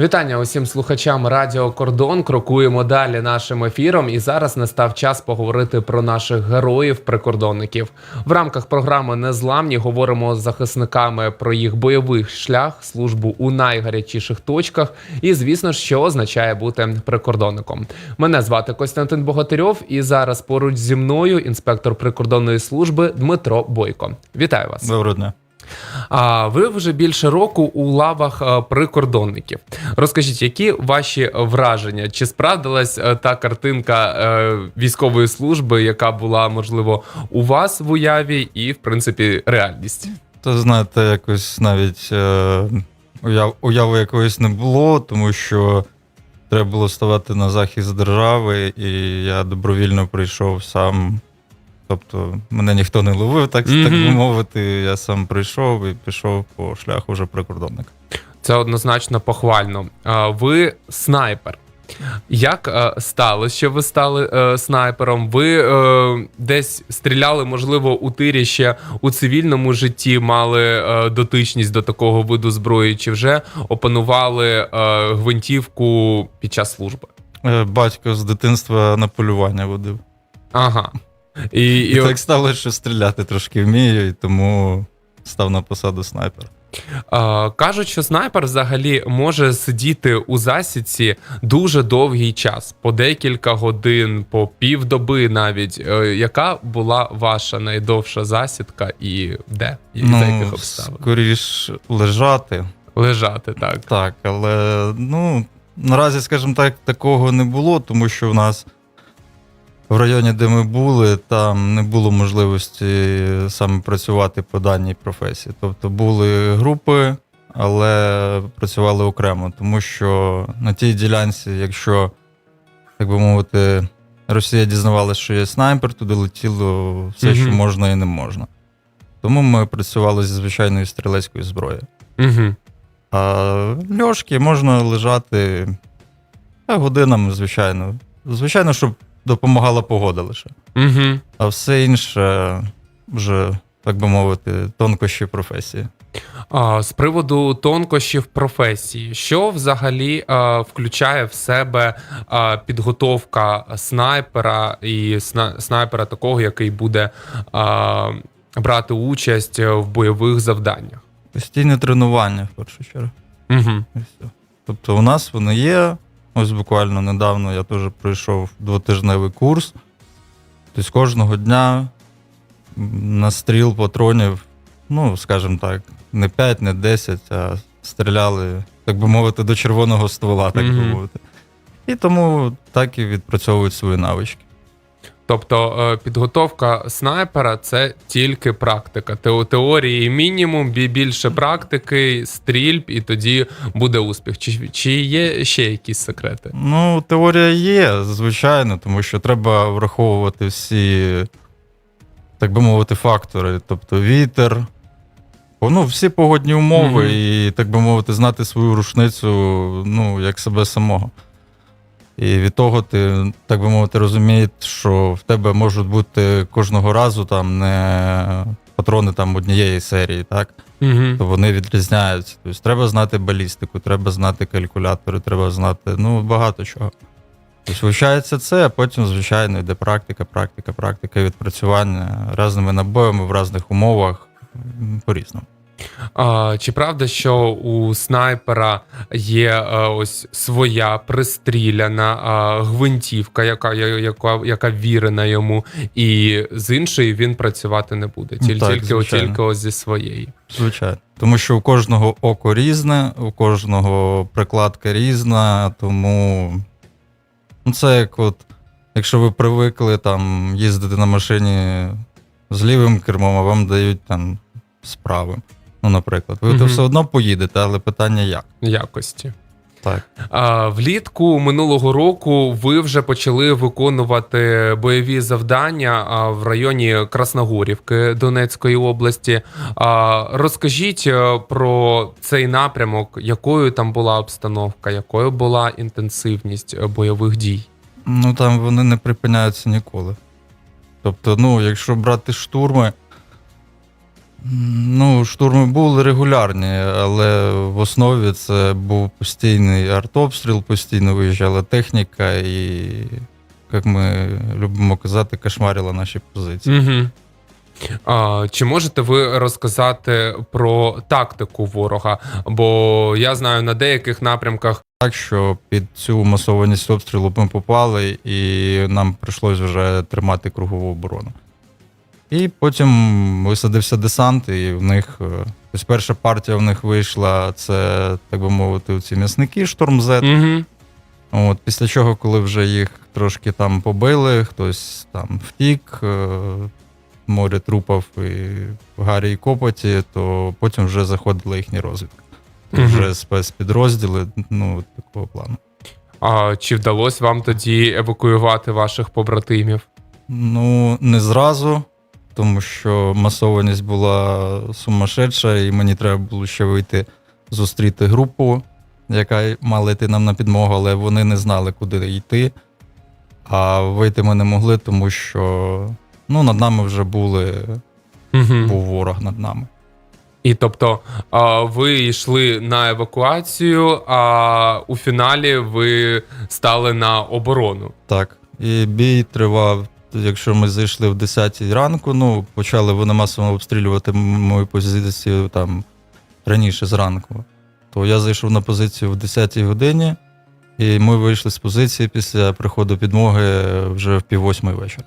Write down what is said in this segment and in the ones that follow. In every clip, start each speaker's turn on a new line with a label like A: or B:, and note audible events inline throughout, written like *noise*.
A: Вітання усім слухачам Радіо Кордон. Крокуємо далі нашим ефіром. І зараз настав час поговорити про наших героїв-прикордонників. В рамках програми Незламні говоримо з захисниками про їх бойовий шлях, службу у найгарячіших точках. І, звісно що означає бути прикордонником. Мене звати Костянтин Богатирьов, і зараз поруч зі мною інспектор прикордонної служби Дмитро Бойко. Вітаю вас.
B: Доброго дня.
A: А ви вже більше року у лавах е, прикордонників. Розкажіть, які ваші враження? Чи справдилась е, та картинка е, військової служби, яка була можливо у вас в уяві, і в принципі реальність?
B: То знаєте, якось навіть уяв, уяви якоїсь не було, тому що треба було ставати на захист держави, і я добровільно прийшов сам. Тобто мене ніхто не ловив, так, так би мовити. Я сам прийшов і пішов по шляху вже прикордонника.
A: Це однозначно похвально. Ви снайпер. Як сталося, що ви стали е, снайпером? Ви е, десь стріляли, можливо, у тирі ще у цивільному житті, мали е, дотичність до такого виду зброї, чи вже опанували гвинтівку під час служби?
B: Батько з дитинства на полювання водив.
A: Ага. І,
B: І,
A: і,
B: так сталося, що стріляти трошки вмію, і тому став на посаду снайпера.
A: Кажуть, що снайпер взагалі може сидіти у засідці дуже довгий час, по декілька годин, по півдоби навіть. Е, яка була ваша найдовша засідка і де? І за яких обставин?
B: скоріш лежати.
A: Лежати, так.
B: Так, але ну, наразі, скажімо так, такого не було, тому що в нас в районі, де ми були, там не було можливості саме працювати по даній професії. Тобто були групи, але працювали окремо, тому що на тій ділянці, якщо, так би мовити, Росія дізнавалася, що є снайпер, туди летіло все, що можна і не можна. Тому ми працювали зі звичайною стрілецькою зброєю.
A: Угу.
B: А льошки можна лежати годинами, звичайно. Звичайно, щоб допомагала погода лише.
A: Угу.
B: А все інше вже, так би мовити, тонкощі професії.
A: А, з приводу тонкощів професії, що взагалі а, включає в себе а, підготовка снайпера і сна- снайпера такого, який буде а, брати участь в бойових завданнях?
B: Постійне тренування, в першу чергу.
A: Угу.
B: І все. Тобто, у нас вони є. Ось буквально недавно я теж пройшов двотижневий курс. Тобто кожного дня на стріл патронів, ну, скажімо так, не 5, не 10, а стріляли, так би мовити, до червоного ствола, так би мовити. І тому так і відпрацьовують свої навички.
A: Тобто е, підготовка снайпера це тільки практика. Те- Теорії мінімум, більше практики, стрільб, і тоді буде успіх. Чи, чи є ще якісь секрети?
B: Ну, теорія є, звичайно, тому що треба враховувати всі, так би мовити, фактори. Тобто вітер, ну, всі погодні умови,
A: Мгм.
B: і, так би мовити, знати свою рушницю, ну, як себе самого. І від того ти, так би мовити, розумієш, що в тебе можуть бути кожного разу там не патрони там однієї серії, так?
A: Угу.
B: то вони відрізняються. Тобто треба знати балістику, треба знати калькулятори, треба знати ну, багато чого. Тобто вивчається це, а потім, звичайно, йде практика, практика, практика, відпрацювання різними набоями в різних умовах по-різному.
A: А, чи правда, що у снайпера є е, ось своя пристріляна а, гвинтівка, яка, яка, яка вірена йому, і з іншої він працювати не буде,
B: Ну,
A: тільки,
B: так,
A: тільки,
B: звичайно.
A: тільки ось зі своєї.
B: Звичайно. Тому що у кожного око різне, у кожного прикладка різна, тому ну, це як от, якщо ви привикли там їздити на машині з лівим кермом, а вам дають там з правим. Ну, наприклад, ви
A: Мгм.
B: все одно поїдете, але питання як?
A: Якості.
B: Так.
A: А, влітку минулого року ви вже почали виконувати бойові завдання в районі Красногорівки Донецької області. А, розкажіть е, про цей напрямок, якою там була обстановка, якою була інтенсивність е, бойових дій?
B: Ну там вони не припиняються ніколи. Тобто, ну, якщо брати штурми, Ну, штурми були регулярні, але в основі це був постійний артобстріл, постійно виїжджала техніка, і, як ми любимо казати, кошмарила наші позиції.
A: Угу. А, чи можете ви розказати про тактику ворога? Бо я знаю, на деяких напрямках
B: Так що під цю масованість обстрілу ми попали, і нам прийшлось вже тримати кругову оборону. І потім висадився десант, і в них. е, Тобто перша партія в них вийшла, це, так би мовити, ці м'ясники, шторм Z.
A: угу.
B: От, після чого, коли вже їх трошки там побили, хтось там втік, е, море трупів і гарі і копоті, то потім вже заходила їхня розвідка.
A: Мгм.
B: Вже спецпідрозділи, ну, такого плану.
A: а, чи вдалося вам тоді евакуювати ваших побратимів?
B: Ну, не зразу, тому що масованість була сумасшедша, і мені треба було ще вийти зустріти групу, яка мала йти нам на підмогу, але вони не знали, куди йти. А вийти ми не могли, тому що ну, над нами вже були,
A: Угу.
B: був ворог над нами.
A: І тобто ви йшли на евакуацію, а у фіналі ви стали на оборону.
B: Так. І бій тривав. Якщо ми зайшли в 10 ранку, ну почали вони масово обстрілювати мою позицію там раніше зранку. То я зайшов на позицію в 10 годині, і ми вийшли з позиції після приходу підмоги вже в пів восьмої вечора.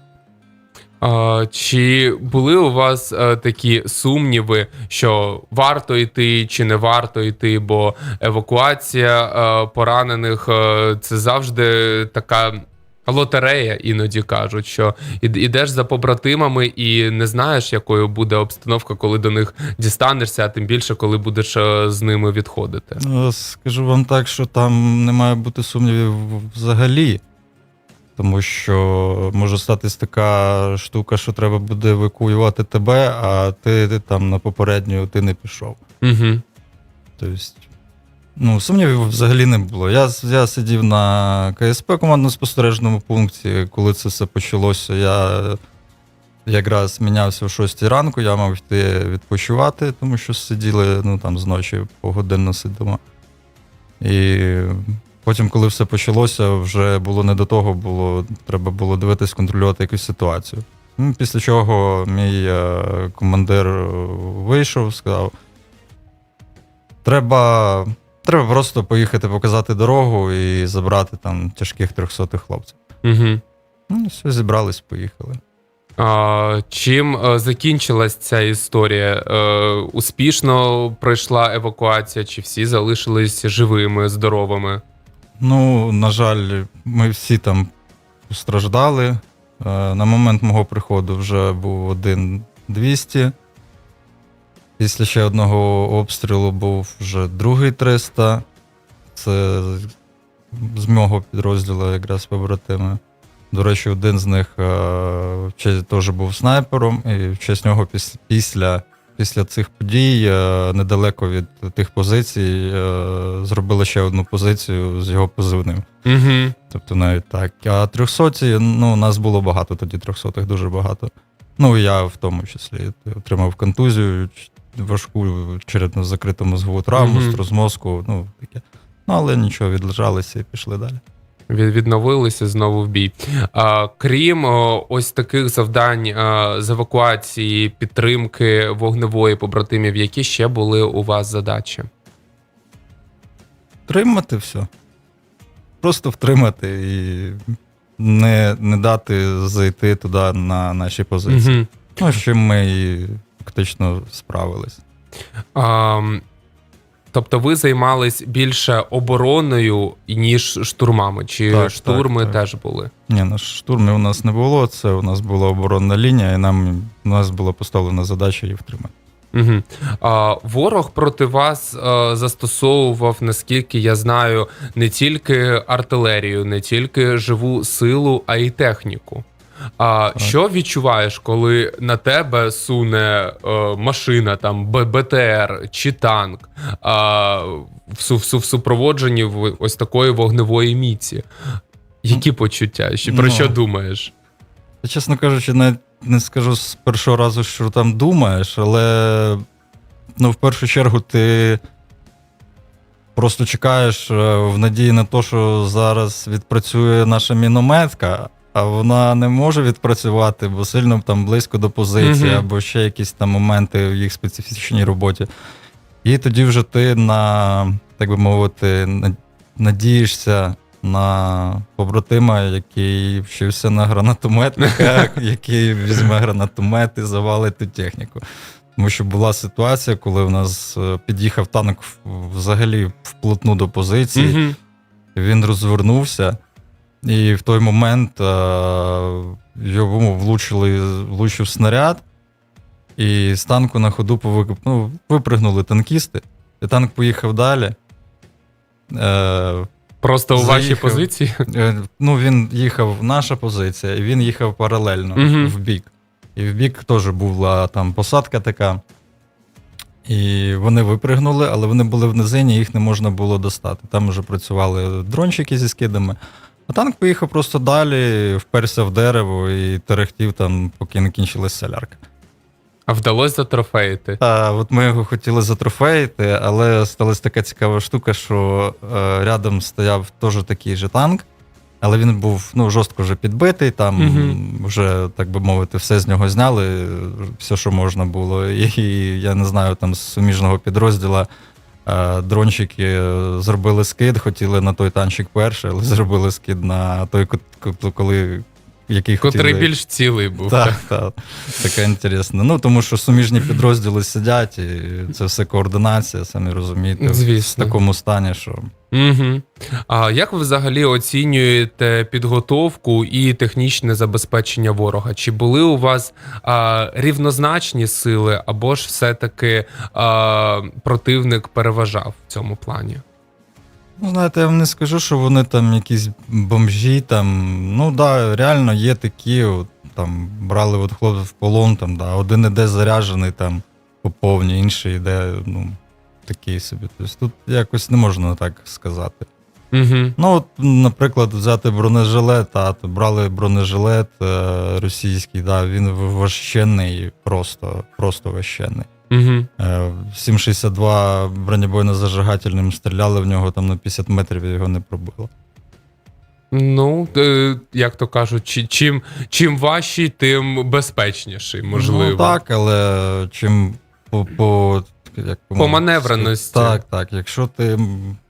A: А, чи були у вас е, такі сумніви, що варто йти чи не варто йти? Бо евакуація е, поранених е, це завжди така. Лотерея іноді кажуть, що ідеш за побратимами і не знаєш, якою буде обстановка, коли до них дістанешся, а тим більше, коли будеш е, з ними відходити.
B: Ну, скажу вам так, що там не має бути сумнівів взагалі. Тому що може статись така штука, що треба буде евакуювати тебе, а ти, ти там на попередню ти не пішов.
A: Угу.
B: Тобто, ну, сумнівів взагалі не було. Я, я сидів на КСП командно-спостережному пункті, коли це все почалося. Я якраз мінявся в 6 ранку, я мав йти відпочивати, тому що сиділи ну, там зночі погодинно сидимо. І потім, коли все почалося, вже було не до того, було, треба було дивитись, контролювати якусь ситуацію. Ну, Після чого мій е, командир вийшов, сказав: треба, треба просто поїхати показати дорогу і забрати там тяжких трьохсотих хлопців.
A: Угу.
B: Ну, все, зібрались, поїхали.
A: А, чим е, закінчилась ця історія? Е, успішно пройшла евакуація, чи всі залишились живими, здоровими?
B: Ну, на жаль, ми всі там постраждали. Е, На момент мого приходу вже був один 200. Після ще одного обстрілу був вже другий 300. Це з мого підрозділу якраз побратими. До речі, один з них е, теж був снайпером, і в честь нього піс- після, після цих подій е, недалеко від тих позицій е, зробили ще одну позицію з його позивним.
A: Угу.
B: Тобто навіть так. А трьохсоті, ну, нас було багато тоді трьохсотих, дуже багато. Ну, я в тому числі отримав контузію важку черепно закриту мозгову травму, струс мозку, ну таке. Ну, але нічого, відлежалися і пішли далі.
A: Від, відновилися знову в бій. А, крім о, ось таких завдань а, з евакуації, підтримки вогневої побратимів, які ще були у вас задачі?
B: Втримати все. Просто втримати і не, не дати зайти туди на наші позиції.
A: Угу.
B: Ну, чим ми і фактично справились.
A: А, тобто ви займались більше обороною, ніж штурмами, чи
B: Так,
A: штурми
B: так, так.
A: теж були?
B: Ні, на штурмі у нас не було. Це у нас була оборонна лінія, і нам у нас була поставлена задача її втримати.
A: Угу. А, ворог проти вас а, застосовував, наскільки я знаю, не тільки артилерію, не тільки живу силу, а й техніку. А
B: Так.
A: що відчуваєш, коли на тебе суне е, машина, там БТР чи танк а, в, су- в, в супроводженні в- ось такої вогневої міці? Які почуття? Що- Про
B: Ну,
A: що думаєш?
B: Я, чесно кажучи, навіть не скажу з першого разу, що там думаєш, але ну, в першу чергу ти просто чекаєш е, в надії на те, що зараз відпрацює наша мінометка, а вона не може відпрацювати, бо сильно там близько до позиції,
A: Мгм.
B: або ще якісь там моменти в їх специфічній роботі. І тоді вже ти на, так би мовити, на- надієшся на побратима, який вчився на гранатометника, *laughs* який візьме гранатомет і завалить ту техніку. Тому що була ситуація, коли в нас е, під'їхав танк в- взагалі вплотну до позиції,
A: Мгм.
B: він розвернувся, і в той момент е, йому влучили, влучив снаряд, і з танку на ходу повик... ну, випригнули танкісти, і танк поїхав далі. Е,
A: Просто у вашій позиції.
B: Е, Ну, він їхав наша позиція, і він їхав паралельно
A: Мгм.
B: в бік. І в бік теж була там посадка така. І вони випригнули, але вони були в низині, їх не можна було достати. Там вже працювали дрончики зі скидами. А танк поїхав просто далі, вперся в дерево і терехтів там, поки не кінчилась солярка.
A: А вдалося затрофеїти.
B: А от ми його хотіли затрофеїти, але сталася така цікава штука, що е, рядом стояв теж такий же танк, але він був ну, жорстко вже підбитий, там
A: Мгм.
B: вже, так би мовити, все з нього зняли, все, що можна було. І, і я не знаю, там з суміжного підрозділу е, дрончики зробили скид, хотіли на той танчик перший, але зробили скид на той, ко- коли. Який
A: Котрий
B: хотіли...
A: більш цілий був.
B: Так, так. Таке інтересне. Ну, тому що суміжні підрозділи сидять, і це все координація, самі розумієте,
A: Звісно.
B: в такому стані, що.
A: Угу. А як ви взагалі оцінюєте підготовку і технічне забезпечення ворога? Чи були у вас а, рівнозначні сили, або ж все-таки а, противник переважав в цьому плані?
B: Ну, знаєте, я вам не скажу, що вони там якісь бомжі, там. Ну да, реально є такі, от, там брали от хлопців в полон, там, да, один іде заряджений там по повній, інший йде, ну, такий собі. Тобто тут якось не можна так сказати.
A: Угу.
B: Ну, от, наприклад, взяти бронежилет, а то брали бронежилет е, російський, да, він важченний, просто, просто важченний.
A: Угу.
B: Е, 7,62 бронебойно-зажигательним стріляли в нього там на 50 метрів і його не пробило.
A: Ну, е, як то кажуть, чи- чим, чим важчий, тим безпечніший, можливо.
B: Ну, так, але чим по, по, як
A: По маневреності.
B: Так, так. Якщо ти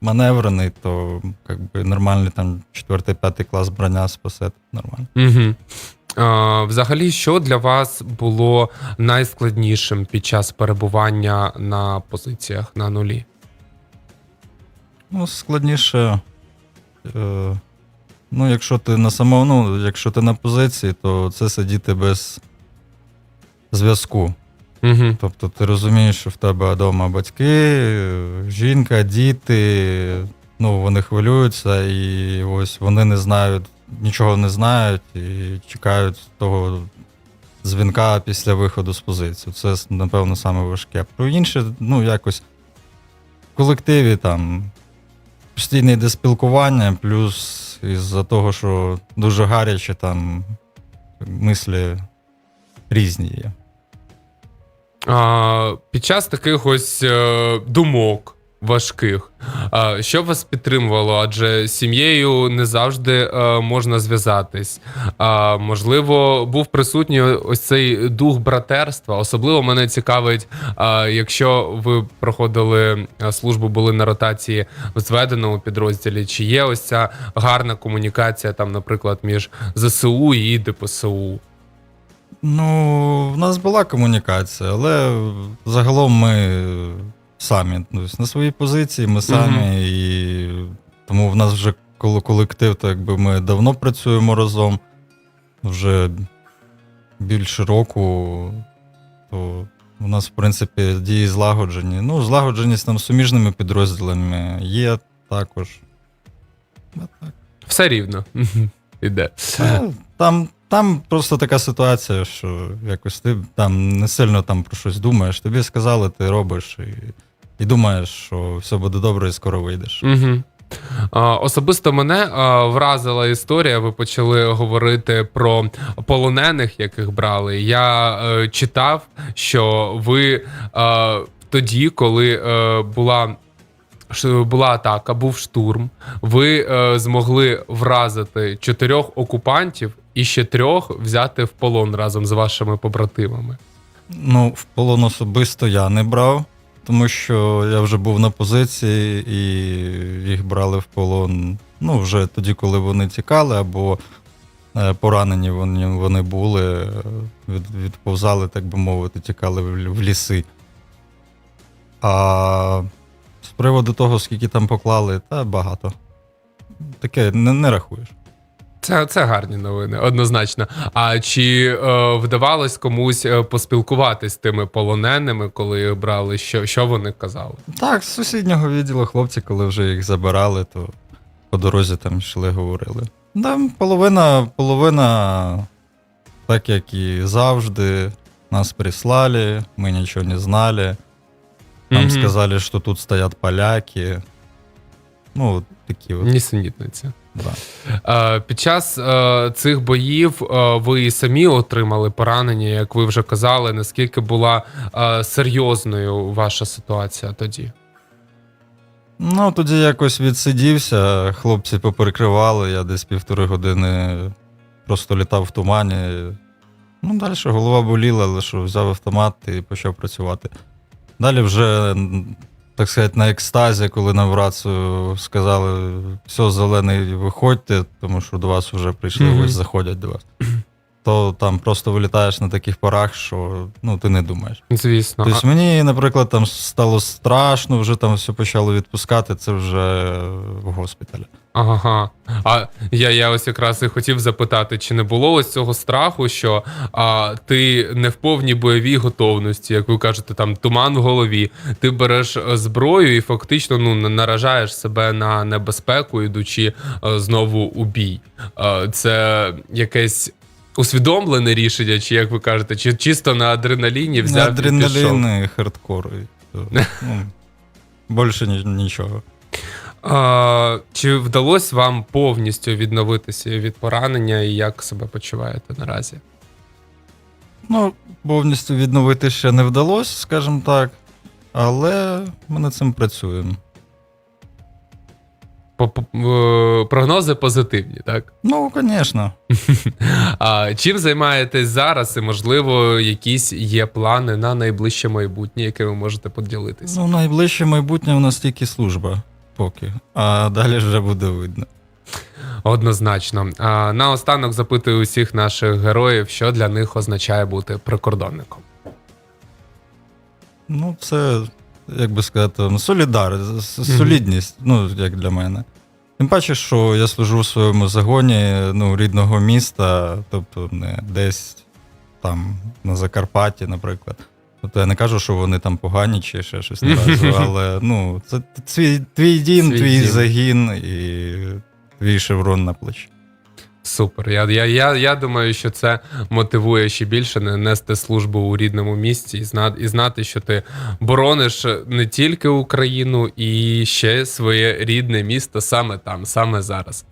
B: маневрений, то як би, нормальний там 4-5 клас броня спасе нормально.
A: Угу. А, взагалі, що для вас було найскладнішим під час перебування на позиціях на нулі?
B: Ну, складніше. Е, ну, якщо ти на самому, ну, якщо ти на позиції, то це сидіти без зв'язку.
A: Угу.
B: Тобто ти розумієш, що в тебе вдома батьки, жінка, діти, ну, вони хвилюються, і ось вони не знають, нічого не знають і чекають того дзвінка після виходу з позиції. Це, напевно, саме важке. Про інше, ну, якось в колективі там постійне йде спілкування, плюс із-за того, що дуже гаряче там мислі різні є.
A: А, під час таких ось е, думок важких, а, що вас підтримувало? Адже з сім'єю не завжди е, можна зв'язатись. А, можливо, був присутній ось цей дух братерства. Особливо мене цікавить, а, якщо ви проходили е, службу, були на ротації в зведеному підрозділі, чи є ось ця гарна комунікація, там, наприклад, між ЗСУ і ДПСУ?
B: Ну, в нас була комунікація, але загалом ми самі. Тобто на своїй позиції ми самі, і тому в нас вже коло- колектив, то якби ми давно працюємо разом, вже більше року, то у нас, в принципі, дії злагоджені. Ну, злагодженість там суміжними підрозділами є також. А так.
A: Все рівно. *laughs* Іде.
B: Там, там просто така ситуація, що якось ти там не сильно там про щось думаєш. Тобі сказали, ти робиш і, і думаєш, що все буде добре і скоро вийдеш.
A: Угу. Особисто мене вразила історія. Ви почали говорити про полонених, яких брали. Я е, читав, що ви е, тоді, коли е, була. Була атака, був штурм. Ви е, змогли вразити чотирьох окупантів і ще трьох взяти в полон разом з вашими побратимами.
B: Ну, в полон особисто я не брав, тому що я вже був на позиції і їх брали в полон. Ну, вже тоді, коли вони тікали, або е, поранені вони, вони були, е, від, відповзали, так би мовити, тікали в, в ліси. А з приводу того, скільки там поклали, та багато. Таке не, не рахуєш.
A: Це, це гарні новини, однозначно. А чи е, вдавалось комусь е, поспілкуватись з тими полоненими, коли їх брали? Що, що вони казали?
B: Так, з сусіднього відділу хлопці, коли вже їх забирали, то по дорозі там йшли, говорили. Да, половина, половина, так як і завжди, нас прислали, ми нічого не знали. Нам
A: Мгм.
B: сказали, що тут стоять поляки. Ну, такі от.
A: Нісенітниці. Е, під час е, цих боїв е, ви і самі отримали поранення, як ви вже казали. Наскільки була е, серйозною ваша ситуація тоді?
B: Ну, тоді якось відсидівся, хлопці поперекривали, я десь півтори години просто літав в тумані. Ну, далі голова боліла, що взяв автомат і почав працювати. Далі вже, так сказати, на екстазі, коли нам в рацію сказали, все, зелений, виходьте, тому що до вас вже прийшли,
A: Мгм.
B: ось заходять до вас. То там просто вилітаєш на таких порах, що ну, ти не думаєш.
A: Звісно.
B: Тобто мені, наприклад, там стало страшно, вже там все почало відпускати, це вже в госпіталі.
A: Ага. А я, я ось якраз і хотів запитати, чи не було ось цього страху, що а, ти не в повній бойовій готовності, як ви кажете, там туман в голові, ти береш е, зброю і фактично ну, наражаєш себе на небезпеку, ідучи е, знову у бій. Е, це якесь усвідомлене рішення, чи як ви кажете, чи чисто на адреналіні взяв і пішов?
B: Адреналін і хардкор. ну, більше ні- нічого.
A: А, чи вдалося вам повністю відновитися від поранення і як себе почуваєте наразі?
B: Ну, повністю відновити ще не вдалося, скажімо так. Але ми над цим працюємо.
A: Е, Прогнози позитивні, так?
B: Ну, звісно. *laughs*
A: А чим займаєтесь зараз, і можливо, якісь є плани на найближче майбутнє, яке ви можете поділитися?
B: Ну, найближче майбутнє у нас тільки служба, поки. А далі вже буде видно.
A: Однозначно. А наостанок запитую усіх наших героїв, що для них означає бути прикордонником.
B: Ну, це, як би сказати, ну, солідар, солідність, ну, як для мене. Тим паче, що я служу в своєму загоні ну, рідного міста, тобто не десь там на Закарпатті, наприклад. Тобто я не кажу, що вони там погані чи ще щось не *laughs* разу, але ну, це твій, твій дім,
A: твій,
B: твій
A: дім.
B: загін і твій шеврон на плечі.
A: Супер. Я, я, я, я думаю, що це мотивує ще більше не нести службу у рідному місті і знати, і знати, що ти борониш не тільки Україну, і ще своє рідне місто саме там, саме зараз.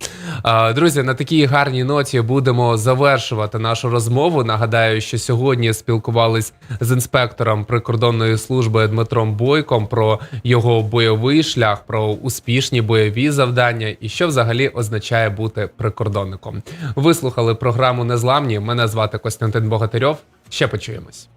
A: Друзі, на такій гарній ноті будемо завершувати нашу розмову. Нагадаю, що сьогодні спілкувались з інспектором прикордонної служби Дмитром Бойком про його бойовий шлях, про успішні бойові завдання і що взагалі означає бути прикордонником. Вислухали програму Незламні. Мене звати Костянтин Богатирьов. Ще почуємось.